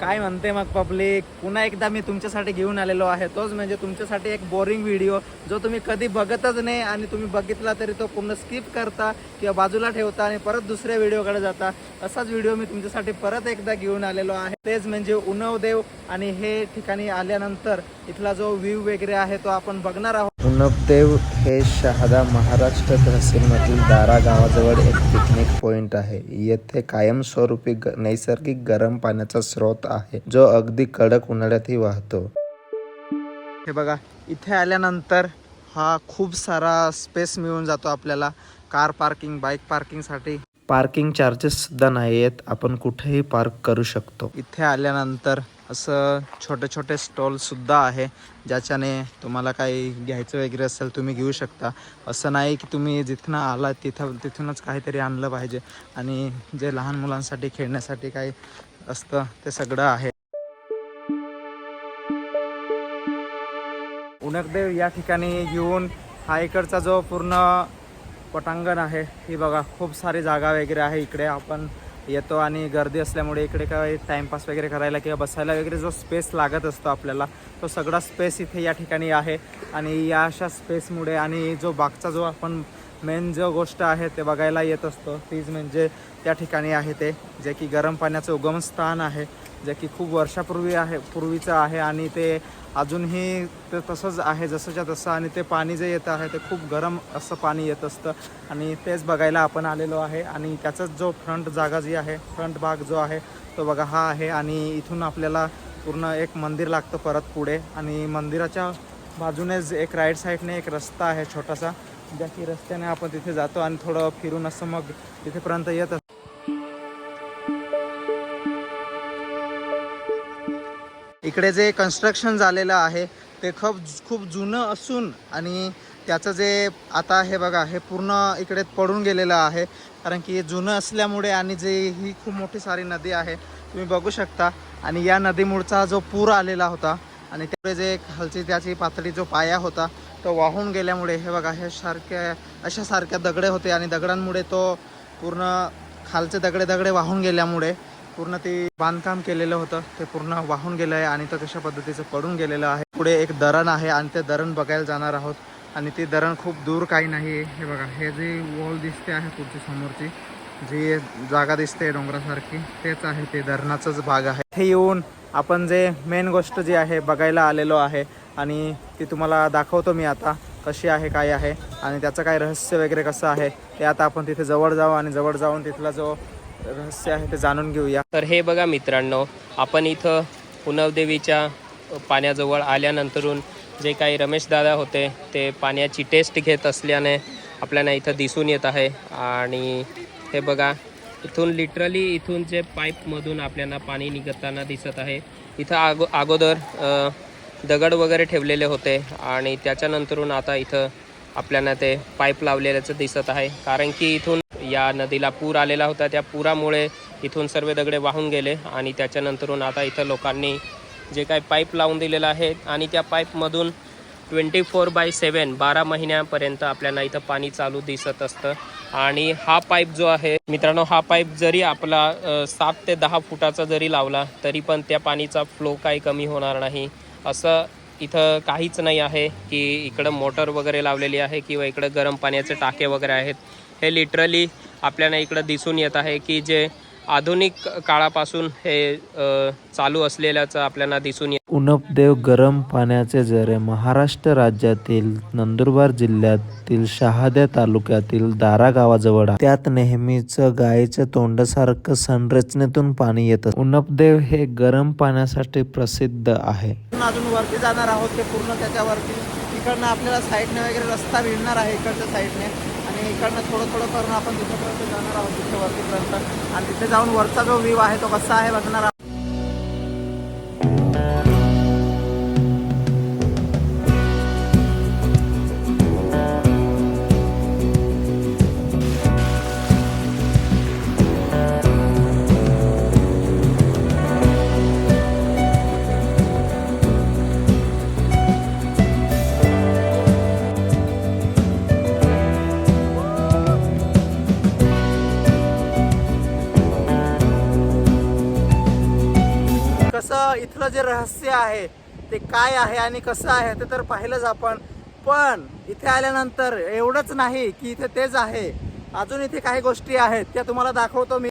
काय म्हणते मग पब्लिक पुन्हा एकदा मी तुमच्यासाठी घेऊन आलेलो आहे. तोच म्हणजे तुमच्यासाठी एक बोरिंग व्हिडिओ जो तुम्ही कधी बघतच नाही आणि तुम्ही बघितला तरी तो पूर्ण स्किप करता किंवा बाजूला ठेवता आणि परत दुसऱ्या व्हिडिओकडे जाता. असाच व्हिडिओ मी तुमच्यासाठी परत एकदा घेऊन आलेलो आहे. तेच म्हणजे उनवदेव आणि हे ठिकाणी आल्यानंतर इथला जो व्ह्यू वगैरे आहे तो आपण बघणार आहोत. उनपदेव हे शहादा महाराष्ट्र तहसीलमधील दारा गावाजवळ एक पिकनिक पॉइंट आहे. येथे कायमस्वरूपी नैसर्गिक गरम पाण्याचा स्रोत आहे जो अगदी कडक उन्हाळ्यातही वाहतो. हे बघा इथे आल्यानंतर हा खूप सारा स्पेस मिळून जातो आपल्याला. कार पार्किंग बाईक पार्किंगसाठी पार्किंग चार्जेस सुद्धा नाही आहेत आपण कुठेही पार्क करू शकतो. इथे आल्यानंतर असं छोटे छोटे स्टॉलसुद्धा आहे ज्याच्याने तुम्हाला काही घ्यायचं वगैरे असेल तुम्ही घेऊ शकता. असं नाही की तुम्ही जिथनं आला तिथं तिथूनच काहीतरी आणलं पाहिजे. आणि जे लहान मुलांसाठी खेळण्यासाठी काही असतं ते सगळं आहे. उनकदेव या ठिकाणी येऊन हा इकडचा जो पूर्ण पटांगण आहे ही बघा खूप सारी जागा वगैरे आहे इकडे. आपण येतो आणि गर्दी असल्यामुळे इकडे काय टाईमपास वगैरे करायला किंवा बसायला वगैरे जो स्पेस लागत असतो आपल्याला तो सगळा स्पेस इथे या ठिकाणी आहे. आणि या अशा स्पेसमुळे आणि जो बागचा जो आपण मेन जो गोष्ट आहे ते बघायला येत असतो तीच म्हणजे त्या ठिकाणी आहे ते जे की गरम पाण्याचं उगमस्थान आहे जे की खूप वर्षापूर्वी आहे पूर्वीचं आहे आणि ते अजूनही ते तसंच आहे जसंच्या तसं आणि ते पाणी जे येतं आहे ते खूप गरम असं पाणी येत असतं. आणि तेच बघायला आपण आलेलो आहे आणि त्याचाच जो फ्रंट जागा जी आहे फ्रंट भाग जो आहे तो बघा हा आहे आणि इथून आपल्याला पूर्ण एक मंदिर लागतं परत पुढे. आणि मंदिराच्या बाजूनेच एक राईट साईडने एक रस्ता आहे छोटासा ज्या की रस्त्याने आपण तिथे जातो आणि थोडं फिरून असं मग तिथेपर्यंत येत इकडे जे कन्स्ट्रक्शन झालेलं आहे ते खूप खूप जुनं असून आणि त्याचं जे आता हे बघा हे पूर्ण इकडे पडून गेलेलं आहे. कारण की जुनं असल्यामुळे आणि जे ही खूप मोठी सारी नदी आहे तुम्ही बघू शकता. आणि या नदीमुळचा जो पूर आलेला होता आणि त्यामुळे जे खालची त्याची पातळी जो पाया होता तो वाहून गेल्यामुळे हे बघा हे सारख्या अशा सारख्या दगडे होते आणि दगडांमुळे तो पूर्ण खालचे दगडे दगडे वाहून गेल्यामुळे पूर्ण ते बांधकाम केलेलं होतं. ते पूर्ण वाहून गेलं आहे आणि तर तशा पद्धतीचं पडून गेलेलं आहे. पुढे एक धरण आहे आणि ते धरण बघायला जाणार आहोत. आणि ते धरण खूप दूर काही नाही आहे. हे बघा हे जे वॉल दिसते आहे पुढची समोरची जी जागा दिसते डोंगरासारखी तेच आहे ते धरणाचाच भाग आहे. हे येऊन आपण जे मेन गोष्ट जी आहे बघायला आलेलो आहे आणि ती तुम्हाला दाखवतो मी आता कशी आहे काय आहे आणि त्याचं काय रहस्य वगैरे कसं आहे ते आता आपण तिथे जवळ जाऊ आणि जवळ जाऊन तिथला जो रहस्य आहे ते जाणून घेऊया. तर हे बघा मित्रांनो आपण इथं पुनवदेवीच्या पाण्याजवळ आल्यानंतरून जे काही रमेश दादा होते ते पाण्याची टेस्ट घेत असल्याने आपल्याला इथं दिसून येत आहे. आणि हे बघा इथून लिटरली इथून जे पाईपमधून आपल्याला पाणी निघताना दिसत आहे. इथं आगो अगोदर दगड वगैरे ठेवलेले होते आणि त्याच्यानंतरून आता इथं आपल्याला ते पाईप लावलेल्याचं दिसत आहे. कारण की इथून या नदीला पूर आलेला होता. त्या पुरामुळे इथून सर्व दगडे वाहून गेले आणि त्याच्यानंतरून आता इथं लोकांनी जे काही पाईप लावून दिलेलं आहे आणि त्या पाईपमधून ट्वेंटी फोर बाय सेवन बारा महिन्यापर्यंत आपल्याला इथं पाणी चालू दिसत असतं. आणि हा पाईप जो आहे मित्रांनो हा पाईप जरी आपला सात ते दहा फुटाचा जरी लावला तरी पण त्या पाणीचा फ्लो काही कमी होणार नाही. असं इथं काहीच नाही आहे की इकडं मोटर वगैरे लावलेली आहे किंवा इकडं गरम पाण्याचे टाके वगैरे आहेत. हे लिटरली आपल्याला इकडं दिसून येत आहे की जे आधुनिक काळापासून हे चालू असलेल्याचं आपल्याला दिसून येत उनपदेव गरम पाण्याचे झरे महाराष्ट्र राज्यातील नंदुरबार जिल्ह्यातील शहाद्या तालुक्यातील दारा गावाजवळ आहे. त्यात नेहमीच गायीच्या तोंडासारखं संरचनेतून पाणी येतं उनपदेव हे गरम पाण्यासाठी प्रसिद्ध आहे. आपण अजून वरती जाणार आहोत ते पूर्ण त्याच्यावरती. इकडनं आपल्याला साईडने वगैरे रस्ता मिळणार आहे इकडच्या साईडने. आणि इकडनं थोडं थोडं करून आपण तिथेपर्यंत जाणार आहोत तिथे वरतीपर्यंत आणि तिथे जाऊन वरचा जो व्ह्यू आहे तो कसा आहे बघणार इथलं जे रहस्य आहे ते काय आहे आणि कसं आहे ते तर पाहिलंच आपण. पण इथे आल्यानंतर एवढंच नाही की इथे तेच आहे. अजून इथे काही गोष्टी आहेत त्या तुम्हाला दाखवतो मी.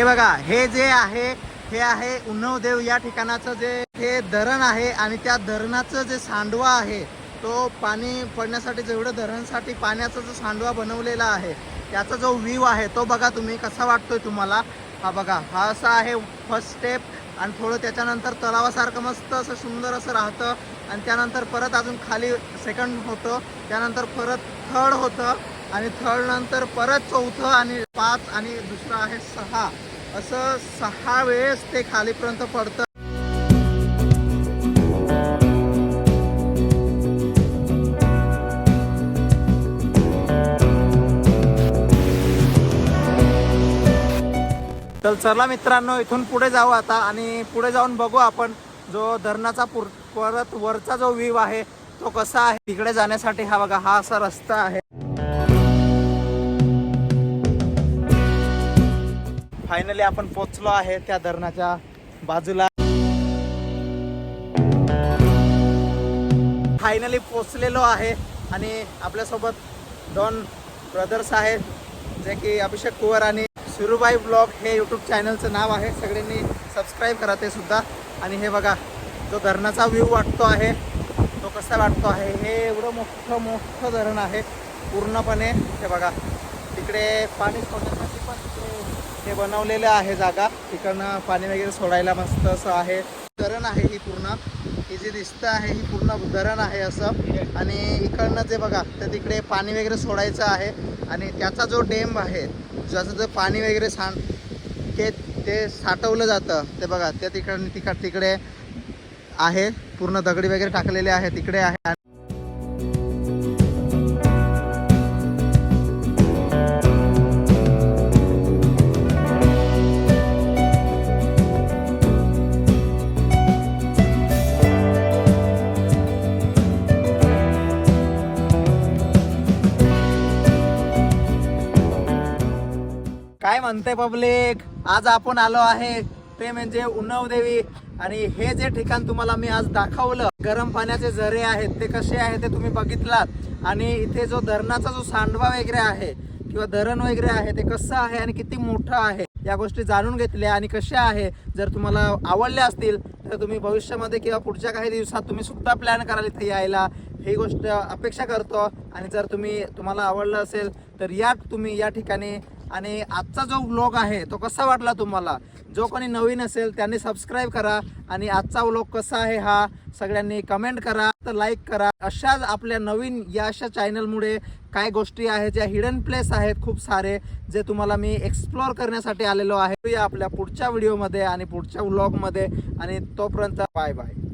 हे बघा हे जे आहे हे आहे उन्नवदेव या ठिकाणाचं जे हे धरण आहे आणि त्या धरणाचं जे सांडवा आहे तो पाणी पडण्यासाठी जेवढं धरणसाठी पाण्याचा जो सांडवा बनवलेला आहे त्याचा जो व्ह्यू आहे तो बघा तुम्ही कसा वाटतोय तुम्हाला. हा बघा हा असा आहे फर्स्ट स्टेप आणि थोडं त्याच्यानंतर तलावासारखं मस्त असं सुंदर असं राहतं आणि त्यानंतर परत अजून खाली सेकंड होतं त्यानंतर परत थर्ड होतं आणि थर्ड नंतर परत चौथं आणि पाच आणि दुसरं आहे सहा. असं सहा वेळेस ते खालीपर्यंत पडतं. तर चला मित्रांनो इथून पुढे जाऊ आता आणि पुढे जाऊन बघू आपण जो धरणाचा पुर परत वरचा जो व्ह्यू आहे तो कसा आहे? तिकडे जाण्यासाठी हा बघा हा असा रस्ता आहे. फायनली आपण पोचलो आहे त्या धरणाच्या बाजूला. फायनली पोचलेलो आहे आणि आपल्यासोबत दोन ब्रदर्स आहेत जे की अभिषेक कुवर आणि सुरुबाई ब्लॉग हे यूट्यूब चॅनलचं नाव आहे. सगळ्यांनी सबस्क्राईब करा ते सुद्धा. आणि हे बघा जो धरणाचा व्ह्यू वाटतो आहे तो कसा वाटतो आहे हे एवढं मोठं मोठं धरण आहे. पूर्णपणे हे बघा इकडे पाणी सोडण्यासाठी पण इकडे हे बनवलेलं आहे जागा. तिकडनं पाणी वगैरे सोडायला मस्त असं आहे. धरण आहे ही पूर्ण. ही जी दिसतं आहे ही पूर्ण धरण आहे असं. आणि इकडनं जे बघा तर तिकडे पाणी वगैरे सोडायचं आहे. आणि त्याचा जो डेम आहे ज्याचं जे पाणी वगैरे सांड ते ते साठवलं जातं ते बघा ते तिकडे तिकड तिकडे आहे. पूर्ण दगडी वगैरे टाकलेले आहे तिकडे आहे. काय म्हणते पब्लिक? आज आपण आलो आहे ते म्हणजे उन्नव देवी आणि हे जे ठिकाण तुम्हाला मी आज दाखवलं गरम पाण्याचे झरे आहेत ते कसे आहे ते तुम्ही बघितलात. आणि इथे जो धरणाचा जो सांडवा वगैरे आहे किंवा धरण वगैरे आहे ते कसं आहे आणि किती मोठं आहे या गोष्टी जाणून घेतल्या आणि कशा आहे जर तुम्हाला आवडल्या असतील तर तुम्ही भविष्यामध्ये किंवा पुढच्या काही दिवसात तुम्ही सुद्धा प्लॅन कराल इथे यायला. ही गोष्ट अपेक्षा करतो. आणि जर तुम्ही तुम्हाला आवडलं असेल तर या तुम्ही या ठिकाणी आणि आजचा जो व्लॉग आहे तो कसा वाटला तुम्हाला? जो कोणी नवीन असेल त्यांनी सबस्क्राईब करा आणि आजचा व्लॉग कसा आहे हा सगळ्यांनी कमेंट करा तर लाईक करा. अशाच आपल्या नवीन या अशा चॅनलमुळे काय गोष्टी आहेत ज्या हिडन प्लेस आहेत खूप सारे जे तुम्हाला मी एक्सप्लोअर करण्यासाठी आलेलो आहे. या आपल्या पुढच्या व्हिडिओमध्ये आणि पुढच्या व्लॉगमध्ये आणि तोपर्यंत बाय बाय